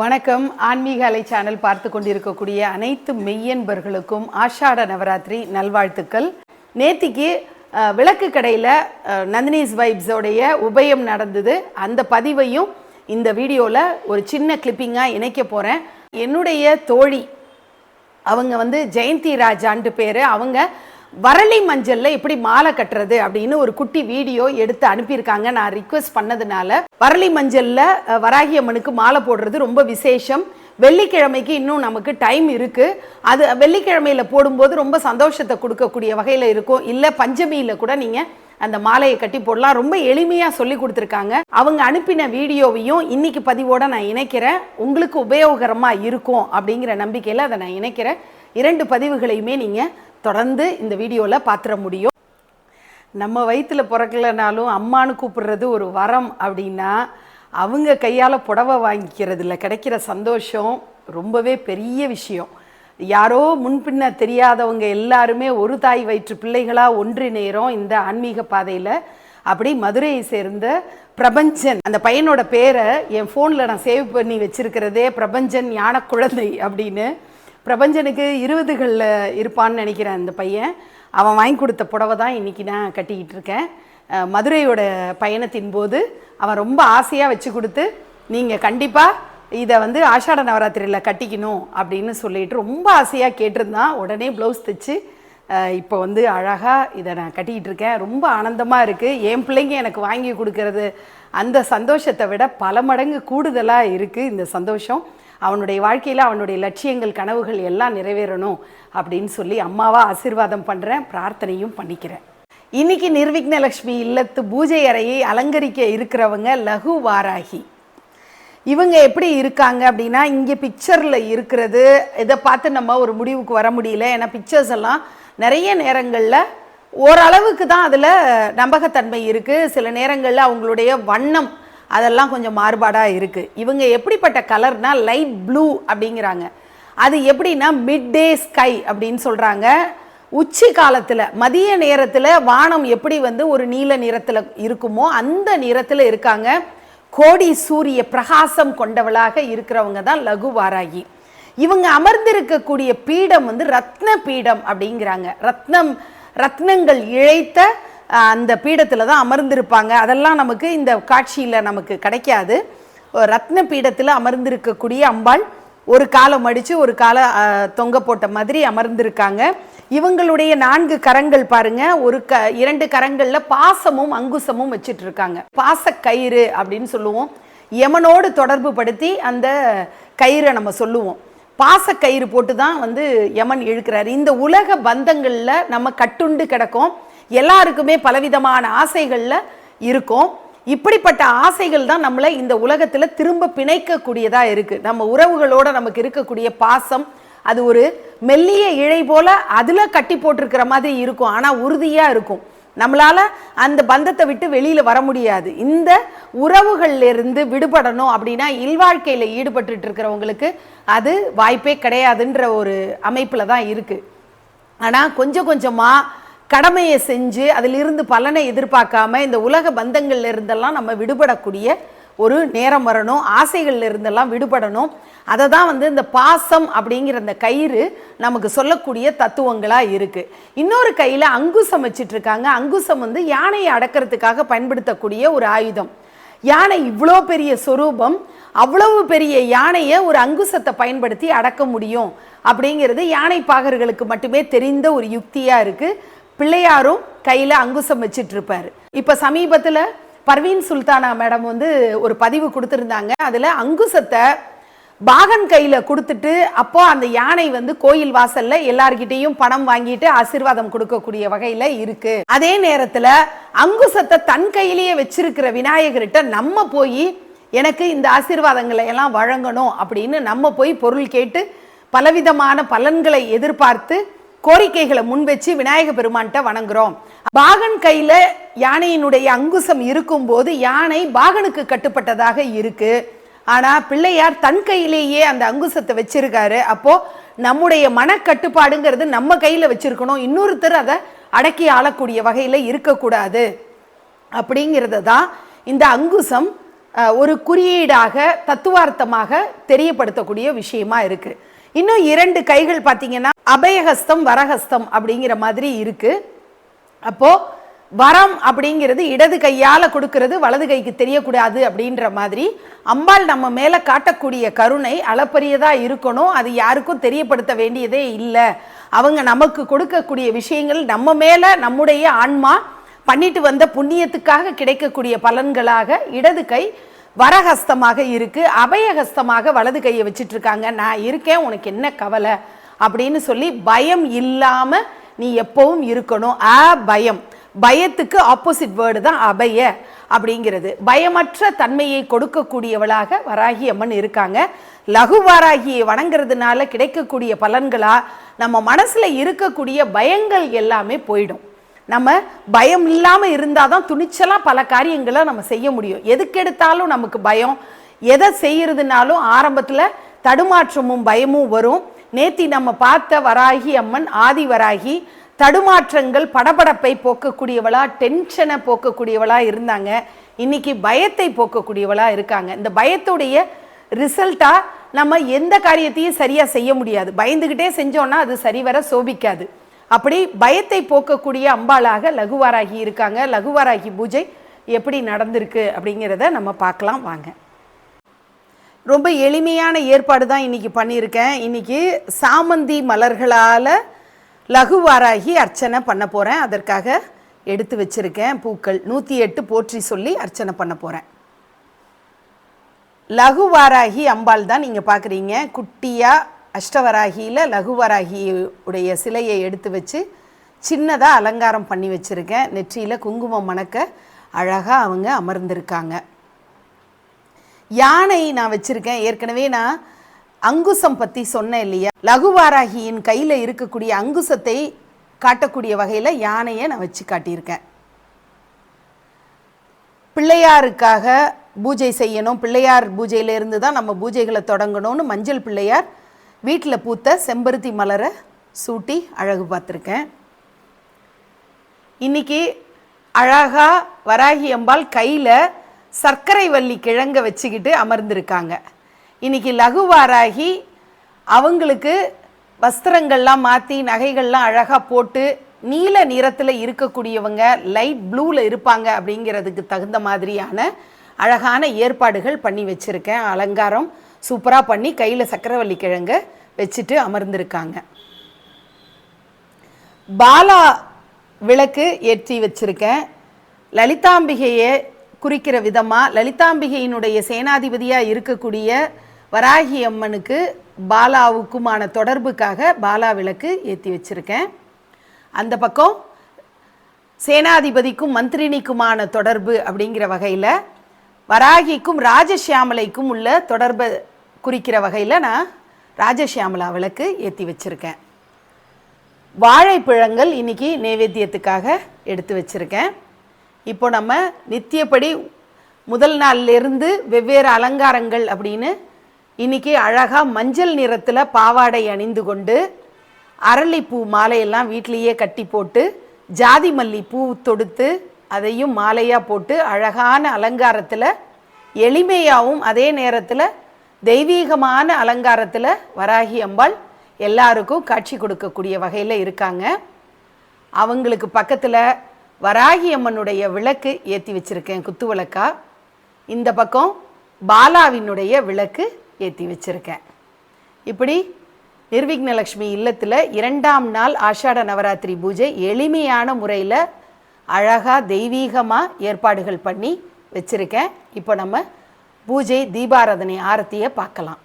வணக்கம். ஆன்மீக அலை சேனல் பார்த்து கொண்டிருக்கக்கூடிய அனைத்து மெய்யன்பர்களுக்கும் ஆஷாட நவராத்திரி நல்வாழ்த்துக்கள். நேத்திக்கு விளக்கு கடையில் நந்தினிஸ் வைப்ஸோடைய உபயம் நடந்தது. அந்த பதிவையும் இந்த வீடியோவில் ஒரு சின்ன கிளிப்பிங்காக இணைக்க போகிறேன் என்னுடைய தோழி அவங்க வந்து ஜெயந்தி ராஜான்ட்டு பேர். அவங்க வரலி மஞ்சள்ல எப்படி மாலை கட்டுறது அப்படின்னு ஒரு குட்டி வீடியோ எடுத்து அனுப்பியிருக்காங்க. நான் ரிக்வெஸ்ட் பண்ணதுனால வரலி மஞ்சள்ல வராகி அம்மனுக்கு மாலை போடுறது ரொம்ப விசேஷம். வெள்ளிக்கிழமைக்கு இன்னும் நமக்கு டைம் இருக்கு. அது வெள்ளிக்கிழமையில போடும்போது ரொம்ப சந்தோஷத்தை கொடுக்கக்கூடிய வகையில இருக்கும். இல்ல பஞ்சமியில கூட நீங்க அந்த மாலையை கட்டி போடலாம். ரொம்ப எளிமையா சொல்லி கொடுத்துருக்காங்க. அவங்க அனுப்பின வீடியோவையும் இன்னைக்கு பதிவோட நான் இணைக்கிறேன். உங்களுக்கு உபயோகரமா இருக்கும் அப்படிங்கிற நம்பிக்கையில அதை நான் இணைக்கிறேன். இரண்டு பதிவுகளையுமே நீங்கள் தொடர்ந்து இந்த வீடியோவில் பார்த்துட முடியும். நம்ம வயிற்றில் பிறக்கலனாலும் அம்மான்னு கூப்பிடுறது ஒரு வரம் அப்படின்னா அவங்க கையால் புடவை வாங்கிக்கிறதுல கிடைக்கிற சந்தோஷம் ரொம்பவே பெரிய விஷயம். யாரோ முன்பின்ன தெரியாதவங்க எல்லாருமே ஒரு தாய் வயிற்று பிள்ளைகளாக ஒன்றிணைகிறோம் இந்த ஆன்மீக பாதையில். அப்படி மதுரையை சேர்ந்த பிரபஞ்சன் அந்த பையனோட பேரை என் ஃபோனில் நான் சேவ் பண்ணி வச்சிருக்கிறதே பிரபஞ்சன் ஞான குழந்தை அப்படின்னு. பிரபஞ்சனுக்கு இருபதுகளில் இருப்பான்னு நினைக்கிறேன் அந்த பையன் அவன் வாங்கி கொடுத்த புடவை தான் இன்றைக்கி நான் கட்டிக்கிட்டு இருக்கேன். மதுரையோட பயணத்தின் போது அவன் ரொம்ப ஆசையாக வச்சு கொடுத்து நீங்கள் கண்டிப்பாக இதை வந்து ஆஷாட நவராத்திரியில் கட்டிக்கணும் அப்படின்னு சொல்லிட்டு ரொம்ப ஆசையாக கேட்டிருந்தான். உடனே ப்ளவுஸ் தைச்சு இப்போ வந்து அழகாக இதை நான் கட்டிக்கிட்டு இருக்கேன். ரொம்ப ஆனந்தமாக இருக்குது என் பிள்ளைங்க எனக்கு வாங்கி கொடுக்கறது அந்த சந்தோஷத்தை விட பல மடங்கு கூடுதலாக இருக்குது இந்த சந்தோஷம். அவனுடைய வாழ்க்கையில் அவனுடைய லட்சியங்கள் கனவுகள் எல்லாம் நிறைவேறணும் அப்படின்னு சொல்லி அம்மாவா ஆசீர்வாதம் பண்ணுறேன் பிரார்த்தனையும் பண்ணிக்கிறேன். இன்னைக்கு நிர்விக்னலக்ஷ்மி இல்லத்து பூஜை அறையை அலங்கரிக்க இருக்கிறவங்க லகு வாராகி. இவங்க எப்படி இருக்காங்க அப்படின்னா இங்கே பிக்சரில் இருக்கிறது இதை பார்த்து நம்ம ஒரு முடிவுக்கு வர முடியல. ஏன்னா பிக்சர்ஸ் எல்லாம் நிறைய நேரங்களில் ஓரளவுக்கு தான் அதில் நம்பகத்தன்மை இருக்குது சில நேரங்களில் அவங்களுடைய வண்ணம் அதெல்லாம் கொஞ்சம் மாறுபாடாக இருக்குது இவங்க எப்படிப்பட்ட கலர்னா லைட் ப்ளூ அப்படிங்கிறாங்க. அது எப்படின்னா மிட் டே ஸ்கை அப்படின்னு சொல்கிறாங்க உச்சி காலத்தில் மதிய நேரத்தில் வானம் எப்படி வந்து ஒரு நீல நிறத்தில் இருக்குமோ அந்த நிறத்தில் இருக்காங்க. கோடி சூரிய பிரகாசம் கொண்டவளாக இருக்கிறவங்க தான் லகுவாராகி. இவங்க அமர்ந்திருக்கக்கூடிய பீடம் வந்து ரத்ன பீடம் அப்படிங்கிறாங்க. ரத்னம் ரத்னங்கள் இழைத்த அந்த பீடத்தில் தான் அமர்ந்திருப்பாங்க. அதெல்லாம் நமக்கு இந்த காட்சியில் நமக்கு கிடைக்காது. ரத்ன பீடத்தில் அமர்ந்திருக்கக்கூடிய அம்பாள் ஒரு காலம் அடித்து ஒரு கால தொங்க போட்ட மாதிரி அமர்ந்திருக்காங்க. இவங்களுடைய நான்கு கரங்கள் பாருங்க. ஒரு க இரண்டு கரங்களில் பாசமும் அங்குசமும் வச்சுட்டு இருக்காங்க பாச கயிறு அப்படின்னு சொல்லுவோம். யமனோடு தொடர்பு படுத்தி அந்த கயிறை நம்ம சொல்லுவோம். பாச கயிறு போட்டு தான் வந்து யமன் இழுக்கிறாரு. இந்த உலக பந்தங்களில் நம்ம கட்டுண்டு கிடக்கும். எல்லாருக்குமே பலவிதமான ஆசைகளில் இருக்கும். இப்படிப்பட்ட ஆசைகள் தான் நம்மளை இந்த உலகத்தில் திரும்ப பிணைக்கக்கூடியதாக இருக்குது நம்ம உறவுகளோட நமக்கு இருக்கக்கூடிய பாசம் அது ஒரு மெல்லிய இழை போல் அதில் கட்டி போட்டிருக்கிற மாதிரி இருக்கும். ஆனால் உறுதியாக இருக்கும். நம்மளால் அந்த பந்தத்தை விட்டு வெளியில் வர முடியாது. இந்த உறவுகள்லேருந்து விடுபடணும் அப்படின்னா இல்வாழ்க்கையில் ஈடுபட்டு இருக்கிறவங்களுக்கு அது வாய்ப்பே கிடையாதுன்ற ஒரு அமைப்பில் தான் இருக்குது ஆனால் கொஞ்சம் கொஞ்சமாக கடமையை செஞ்சு அதிலிருந்து பலனை எதிர்பார்க்காம இந்த உலக பந்தங்கள்ல இருந்தெல்லாம் நம்ம விடுபடக்கூடிய ஒரு நேரம் வரணும். ஆசைகள்ல இருந்தெல்லாம் விடுபடணும். அதை தான் வந்து இந்த பாசம் அப்படிங்கிற அந்த கயிறு நமக்கு சொல்லக்கூடிய தத்துவங்களாக இருக்குது இன்னொரு கையில் அங்குசம் வச்சிட்ருக்காங்க. அங்குசம் வந்து யானையை அடக்கிறதுக்காக பயன்படுத்தக்கூடிய ஒரு ஆயுதம். யானை இவ்வளோ பெரிய சொரூபம் அவ்வளவு பெரிய யானையை ஒரு அங்குசத்தை பயன்படுத்தி அடக்க முடியும் அப்படிங்கிறது யானை பாகர்களுக்கு மட்டுமே தெரிந்த ஒரு யுக்தியாக இருக்குது பிள்ளையாரும் கையில் அங்குசம் வச்சிட்டு இருப்பார் இப்போ சமீபத்தில் பர்வீன் சுல்தானா மேடம் வந்து ஒரு பதிவு கொடுத்துருந்தாங்க. அதில் அங்குசத்தை பாகன் கையில் கொடுத்துட்டு அப்போ அந்த யானை வந்து கோயில் வாசல்ல எல்லார்கிட்டையும் பணம் வாங்கிட்டு ஆசீர்வாதம் கொடுக்கக்கூடிய வகையில் இருக்கு. அதே நேரத்தில் அங்குசத்தை தன் கையிலேயே வச்சிருக்கிற விநாயகர்கிட்ட நம்ம போய் எனக்கு இந்த ஆசீர்வாதங்களை எல்லாம் வழங்கணும் அப்படின்னு நம்ம போய் பொருள் கேட்டு பலவிதமான பலன்களை எதிர்பார்த்து கோரிக்கைகளை முன் வச்சு விநாயக பெருமான்கிட்ட வணங்குறோம். பாகன் கையில யானையினுடைய அங்குசம் இருக்கும்போது யானை பாகனுக்கு கட்டுப்பட்டதாக இருக்கு. ஆனா பிள்ளையார் தன் கையிலேயே அந்த அங்குசத்தை வச்சிருக்காரு. அப்போ நம்முடைய மனக்கட்டுப்பாடுங்கிறது நம்ம கையில வச்சிருக்கணும். இன்னொருத்தர் அதை அடக்கி ஆளக்கூடிய வகையில இருக்கக்கூடாது. அப்படிங்கிறது தான் இந்த அங்குசம் ஒரு குறியீடாக தத்துவார்த்தமாக தெரியப்படுத்தக்கூடிய விஷயமா இருக்கு. இன்னும் இரண்டு கைகள் பார்த்தீங்கன்னா அபயஹஸ்தம் வரஹஸ்தம் அப்படிங்கிற மாதிரி இருக்குது அப்போது வரம் அப்படிங்கிறது இடது கையால் கொடுக்கறது வலது கைக்கு தெரியக்கூடாது அப்படின்ற மாதிரி அம்பாள் நம்ம மேலே காட்டக்கூடிய கருணை அளப்பரியதாக இருக்கணும். அது யாருக்கும் தெரியப்படுத்த வேண்டியதே இல்லை. அவங்க நமக்கு கொடுக்கக்கூடிய விஷயங்கள் நம்ம மேலே நம்முடைய ஆன்மா பண்ணிட்டு வந்த புண்ணியத்துக்காக கிடைக்கக்கூடிய பலன்களாக இடது கை வரஹஸ்தமாக இருக்குது அபயஹஸ்தமாக வலது கையை வச்சுட்ருக்காங்க நான் இருக்கேன் உனக்கு என்ன கவலை? அப்படின்னு சொல்லி பயம் இல்லாம நீ எப்பவும் இருக்கணும். அ பயம். பயத்துக்கு ஆப்போசிட் வேர்டு தான் அபய அப்படிங்கிறது. பயமற்ற தன்மையை கொடுக்கக்கூடியவளாக வராகி அம்மன் இருக்காங்க. லகு வாராகியை வணங்குறதுனால கிடைக்கக்கூடிய பலன்களா நம்ம மனசுல இருக்கக்கூடிய பயங்கள் எல்லாமே போயிடும். நம்ம பயம் இல்லாமல் இருந்தால் தான் துணிச்சலாக பல காரியங்களை நம்ம செய்ய முடியும். எதுக்கு எடுத்தாலும் நமக்கு பயம். எதை செய்கிறதுனாலும் ஆரம்பத்தில் தடுமாற்றமும் பயமும் வரும். நேத்தி நம்ம பார்த்த வராகி அம்மன் ஆதி வராகி தடுமாற்றங்கள் படபடப்பை போக்கக்கூடியவளா டென்ஷனை போக்கக்கூடியவளா இருந்தாங்க. இன்னைக்கு பயத்தை போக்கக்கூடியவளா இருக்காங்க. இந்த பயத்துடைய ரிசல்ட்டாக நம்ம எந்த காரியத்தையும் சரியாக செய்ய முடியாது. பயந்துக்கிட்டே செஞ்சோம்னா அது சரிவர சோபிக்காது. அப்படி பயத்தை போக்கக்கூடிய அம்பாளாக லகுவாராகி இருக்காங்க. லகுவாராகி பூஜை எப்படி நடந்திருக்கு அப்படிங்கிறத நம்ம பார்க்கலாம். வாங்க. ரொம்ப எளிமையான ஏற்பாடு தான் இன்றைக்கி பண்ணியிருக்கேன். இன்றைக்கி சாமந்தி மலர்களால் லகுவாராகி அர்ச்சனை பண்ண போகிறேன் அதற்காக எடுத்து வச்சிருக்கேன் பூக்கள். நூற்றி எட்டு போற்றி சொல்லி அர்ச்சனை பண்ண போகிறேன் லகுவாராகி அம்பாள் தான் நீங்கள் பார்க்குறீங்க குட்டியாக அஷ்டவராகியில் லகுவராகி உடைய சிலையை எடுத்து வச்சு சின்னதாக அலங்காரம் பண்ணி வச்சுருக்கேன். நெற்றியில் குங்குமம் மணக்க அழகாக அவங்க அமர்ந்திருக்காங்க. யானை நான் வச்சுருக்கேன். ஏற்கனவே நான் அங்குசம் பற்றி சொன்னேன் இல்லையா? லகுவாராகியின் கையில் இருக்கக்கூடிய அங்குசத்தை காட்டக்கூடிய வகையில் யானையை நான் வச்சு காட்டியிருக்கேன். பிள்ளையாருக்காக பூஜை செய்யணும். பிள்ளையார் பூஜையிலேருந்து தான் நம்ம பூஜைகளை தொடங்கணும்னு மஞ்சள் பிள்ளையார் வீட்டில் பூத்த செம்பருத்தி மலரை சூட்டி அழகு பார்த்துருக்கேன். இன்னைக்கு அழகாக வராகி அம்பாள் கையில் சர்க்கரை வள்ளி கிழங்க வச்சுக்கிட்டு அமர்ந்திருக்காங்க. இன்னைக்கு லகுவாராகி அவங்களுக்கு வஸ்திரங்கள்லாம் மாற்றி நகைகள்லாம் அழகாக போட்டு நீல நிறத்தில் இருக்கக்கூடியவங்க லைட் ப்ளூவில் இருப்பாங்க அப்படிங்கிறதுக்கு தகுந்த மாதிரியான அழகான ஏற்பாடுகள் பண்ணி வச்சுருக்கேன். அலங்காரம் சூப்பராக பண்ணி கையில் சக்கரவள்ளி கிழங்க வச்சுட்டு அமர்ந்திருக்காங்க. பாலா விளக்கு ஏற்றி வச்சுருக்கேன். லலிதாம்பிகையை குறிக்கிற விதமாக லலிதாம்பிகையினுடைய சேனாதிபதியாக இருக்கக்கூடிய வராகி அம்மனுக்கு பாலாவுக்குமான தொடர்புக்காக பாலா விளக்கு ஏற்றி வச்சிருக்கேன். அந்த பக்கம் சேனாதிபதிக்கும் மந்திரினிக்குமான தொடர்பு அப்படிங்கிற வகையில் வராகிக்கும் ராஜசியாமலைக்கும் உள்ள தொடர்பை குறிக்கிற வகையில் நான் ராஜசியாமலா விளக்கு ஏற்றி வச்சுருக்கேன். வாழைப்பழங்கள் இன்னைக்கு நைவேத்தியத்துக்காக எடுத்து வச்சுருக்கேன். இப்போ நம்ம நித்தியப்படி முதல் நாள்லேருந்து வெவ்வேறு அலங்காரங்கள் அப்படின்னு இன்னைக்கு அழகாக மஞ்சள் நிறத்தில் பாவாடை அணிந்து கொண்டு அரளிப்பூ மாலையெல்லாம் வீட்டிலேயே கட்டி போட்டு ஜாதி மல்லி பூ தொடுத்து அதையும் மாலையாக போட்டு அழகான அலங்காரத்தில் எளிமையாகவும் அதே நேரத்தில் தெய்வீகமான அலங்காரத்தில் வராகி அம்பாள் எல்லாருக்கும் காட்சி கொடுக்கக்கூடிய வகையில் இருக்காங்க. அவங்களுக்கு பக்கத்தில் வராகி அம்மனுடைய விளக்கு ஏற்றி வச்சிருக்கேன் குத்து விளக்கா. இந்த பக்கம் பாலாவினுடைய விளக்கு ஏற்றி வச்சிருக்கேன். இப்படி நிர்விக்னலக்ஷ்மி இல்லத்தில் இரண்டாம் நாள் ஆஷாட நவராத்திரி பூஜை எளிமையான முறையில் அழகாக தெய்வீகமாக ஏற்பாடுகள் பண்ணி வச்சுருக்கேன். இப்போ நம்ம பூஜை தீபாராதனை ஆரத்தியை பார்க்கலாம்.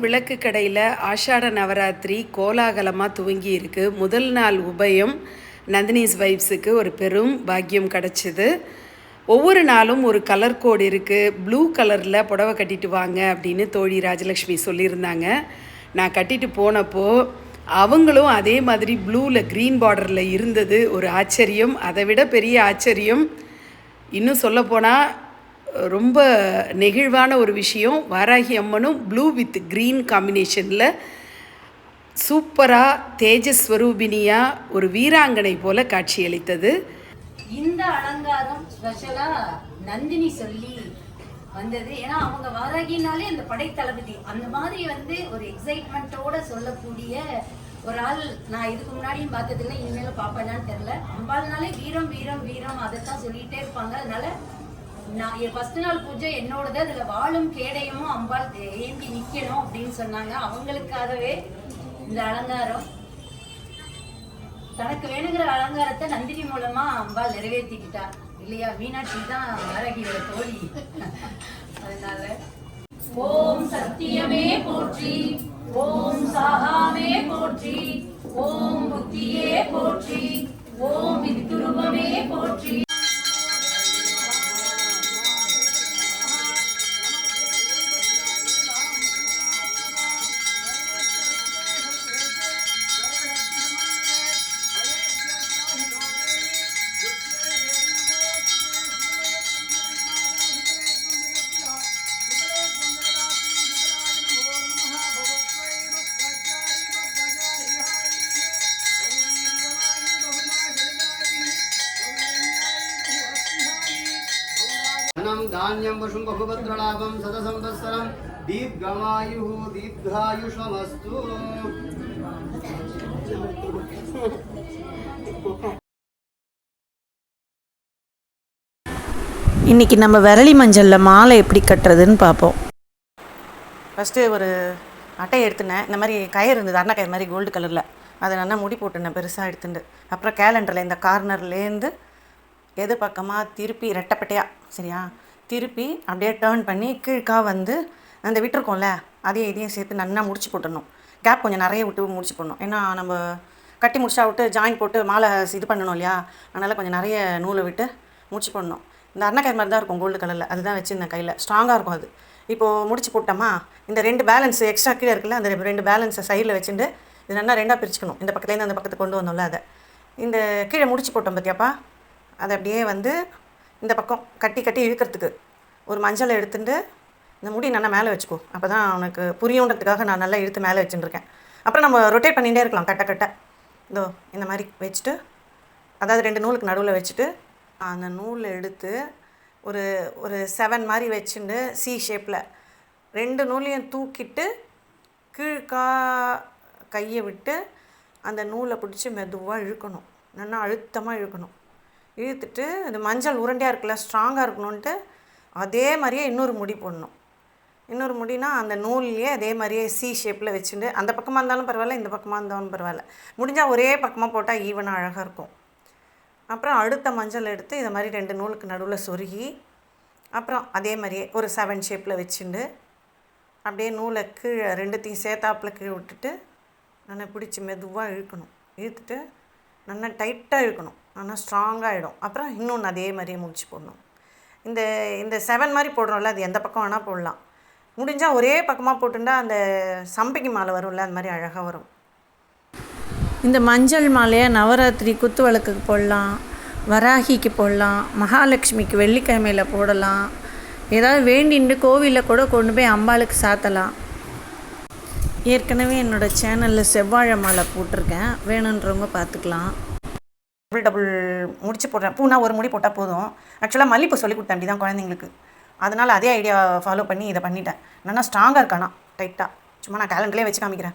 விளக்கு கடையில் ஆஷாட நவராத்திரி கோலாகலமாக துவங்கி இருக்கு. முதல் நாள் உபயம் நந்தினிஸ் வைப்ஸுக்கு ஒரு பெரும் பாக்கியம் கிடச்சிது. ஒவ்வொரு நாளும் ஒரு கலர் கோடு இருக்குது ப்ளூ கலரில் புடவை கட்டிட்டு வாங்க அப்படின்னு தோழி ராஜலக்ஷ்மி சொல்லியிருந்தாங்க. நான் கட்டிட்டு போனப்போ அவங்களும் அதே மாதிரி ப்ளூவில் க்ரீன் பார்டரில் இருந்தது. ஒரு ஆச்சரியம். அதை விட பெரிய ஆச்சரியம். இன்னும் சொல்லப்போனால் ரொம்ப நெகிழ்வான ஒரு விஷயம். வாராகி அம்மனும் ப்ளூ வித் க்ரீன் காம்பினேஷனில் சூப்பராக தேஜஸ்வரூபினியாக ஒரு வீராங்கனை போல காட்சியளித்தது. இந்த அலங்காரம் ஸ்பெஷலாக நந்தினி சொல்லி வந்தது. ஏன்னா அவங்க வாராகினாலே அந்த படைத்தளபதி. அந்த மாதிரி வந்து ஒரு எக்ஸைட்மெண்ட்டோட சொல்லக்கூடிய ஒரு ஆள் நான் இதுக்கு முன்னாடியும் பார்த்ததில்லை இனிமேலும் பார்ப்பேனான்னு தெரில அம்பாள்னாலே வீரம் வீரம் வீரம் அதைத்தான் சொல்லிகிட்டே இருப்பாங்க. அதனால நான் ஃபர்ஸ்ட் நாள் பூஜை என்னோடது அதுல வாழும் கேடையும் அம்பாள் ஏந்தி நிக்கணும் அப்படின்னு சொன்னாங்க. அவங்களுக்காகவே இந்த அலங்காரம். தனக்கு வேணுங்கிற அலங்காரத்தை நந்தினி மூலமா அம்பாள் நிறைவேற்றிக்கிட்டா இல்லையா? மீனாட்சி தான் அழகியோட தோழி. அதனால ஓம் சத்தியமே போற்றி ஓம் சாகாமே போற்றி ஓம் புத்தியே போற்றி ஓம் வித்துருவமே போற்றி. धान्यं वशुं बहुभद्रलाभं सतसंवत्सरं दीर्घमायुः दीर्घायुषमस्तु இன்றைக்கி நம்ம விரலி மஞ்சளில் மாலை எப்படி கட்டுறதுன்னு பார்ப்போம் ஃபஸ்ட்டு ஒரு அட்டையை எடுத்துனேன் இந்த மாதிரி கயிறு இருந்தது அண்ணா கயிறு மாதிரி கோல்டு கலரில் அதை நல்லா முடி போட்டுனேன் பெருசாக எடுத்துட்டு அப்புறம் கேலண்டரில் இந்த கார்னர்லேருந்து எது பக்கமாக திருப்பி ரெட்டப்பட்டையாக சரியா திருப்பி அப்படியே டேர்ன் பண்ணி கீழ்க்காக வந்து அந்த விட்டுருக்கோம்ல அதையும் இதையும் சேர்த்து நல்லா முடிச்சு போட்டுடணும். கேப் கொஞ்சம் நிறைய விட்டு முடிச்சு போடணும். ஏன்னா நம்ம கட்டி முடிச்சா விட்டு ஜாயின் போட்டு மாலை இது பண்ணணும் இல்லையா? அதனால் கொஞ்சம் நிறைய நூலை விட்டு முடிச்சு போடணும். இந்த அன்னக்காய் மாதிரி தான் இருக்கும் கோல்டு கலரில் அதுதான் வச்சுருந்தேன் கையில். ஸ்ட்ராங்காக இருக்கும் அது. இப்போது முடிச்சு போட்டோமா இந்த ரெண்டு பேலன்ஸ் எக்ஸ்ட்ரா கீழே இருக்குல்ல அந்த ரெண்டு பேலன்ஸை சைடில் வச்சுட்டு இது நல்லா ரெண்டாக பிரிச்சுக்கணும். இந்த பக்கத்துலேருந்து அந்த பக்கத்துக்கு கொண்டு வந்தோம்ல அதை. இந்த கீழே முடிச்சு போட்டோம் பார்த்தியாப்பா அதை அப்படியே வந்து இந்த பக்கம் கட்டி கட்டி இழுக்கிறதுக்கு. ஒரு மஞ்சளை எடுத்துட்டு இந்த முடி நல்லா மேலே வச்சுக்கோ. அப்போ தான் உனக்கு புரியுன்றதுக்காக நான் நல்லா இழுத்து மேலே வச்சுட்டுருக்கேன் அப்புறம் நம்ம ரொட்டேட் பண்ணிகிட்டே இருக்கலாம் கட்ட கட்ட. இதோ இந்த மாதிரி வச்சுட்டு அதாவது ரெண்டு நூலுக்கு நடுவில் வச்சுட்டு அந்த நூலை எடுத்து ஒரு ஒரு செவன் மாதிரி வச்சுட்டு சி ஷேப்பில் ரெண்டு நூலையும் தூக்கிட்டு கீழ்கா கையை விட்டு அந்த நூலை பிடிச்சி மெதுவாக இழுக்கணும். நல்லா அழுத்தமாக இழுக்கணும். இழுத்துட்டு இந்த மஞ்சள் உருண்டையாக இருக்குல்ல ஸ்ட்ராங்காக இருக்கணுன்ட்டு அதே மாதிரியே இன்னொரு முடி போடணும். இன்னொரு முடினா அந்த நூல்லையே அதே மாதிரியே சி ஷேப்பில் வச்சுட்டு அந்த பக்கமாக இருந்தாலும் பரவாயில்ல இந்த பக்கமாக இருந்தாலும் பரவாயில்ல. முடிஞ்சால் ஒரே பக்கமாக போட்டால் ஈவனாக அழகாக இருக்கும். அப்புறம் அடுத்த மஞ்சள் எடுத்து இதை மாதிரி ரெண்டு நூலுக்கு நடுவில் சொருகி அப்புறம் அதே மாதிரியே ஒரு செவன் ஷேப்பில் வச்சுண்டு அப்படியே நூலை கீழே ரெண்டுத்தையும் சேர்த்தாப்பில் கீழே விட்டுட்டு நல்லா பிடிச்சி மெதுவாக இழுக்கணும். இழுத்துட்டு நல்லா டைட்டாக இழுக்கணும். ஆனால் ஸ்ட்ராங்காக ஆகிடும் அப்புறம் இன்னொன்று அதே மாதிரியே முடிச்சு போடணும். இந்த இந்த செவன் மாதிரி போடுறோம்ல அது எந்த பக்கம் வேணால் போடலாம். முடிஞ்சால் ஒரே பக்கமாக போட்டுட்டா அந்த சம்பங்கி மாலை வரும்ல அந்த மாதிரி அழகாக வரும். இந்த மஞ்சள் மாலையை நவராத்திரி குத்து விளக்குக்கு போடலாம் வராகிக்கு போடலாம் மகாலட்சுமிக்கு வெள்ளிக்கிழமையில் போடலாம். ஏதாவது வேண்டிண்டு கோவிலில் கூட கொண்டு போய் அம்பாளுக்கு சாத்தலாம். ஏற்கனவே என்னோடய சேனலில் செவ்வாழை மாலை போட்டிருக்கேன். வேணுன்றவங்க பார்த்துக்கலாம். டபுள் டபுள் முடிச்சு போடுறேன். பூனா ஒரு முடி போட்டால் போதும். ஆக்சுவலாக மல்லிப்பூ சொல்லி கொடுத்தேன் அப்படி தான் குழந்தைங்களுக்கு. அதனால் அதே ஐடியா ஃபாலோ பண்ணி இதை பண்ணிட்டேன். என்னென்னா ஸ்ட்ராங்காக இருக்கானா? டைட்டாக சும்மா நான் கேலண்டர்லேயே வச்சு காமிக்கிறேன்.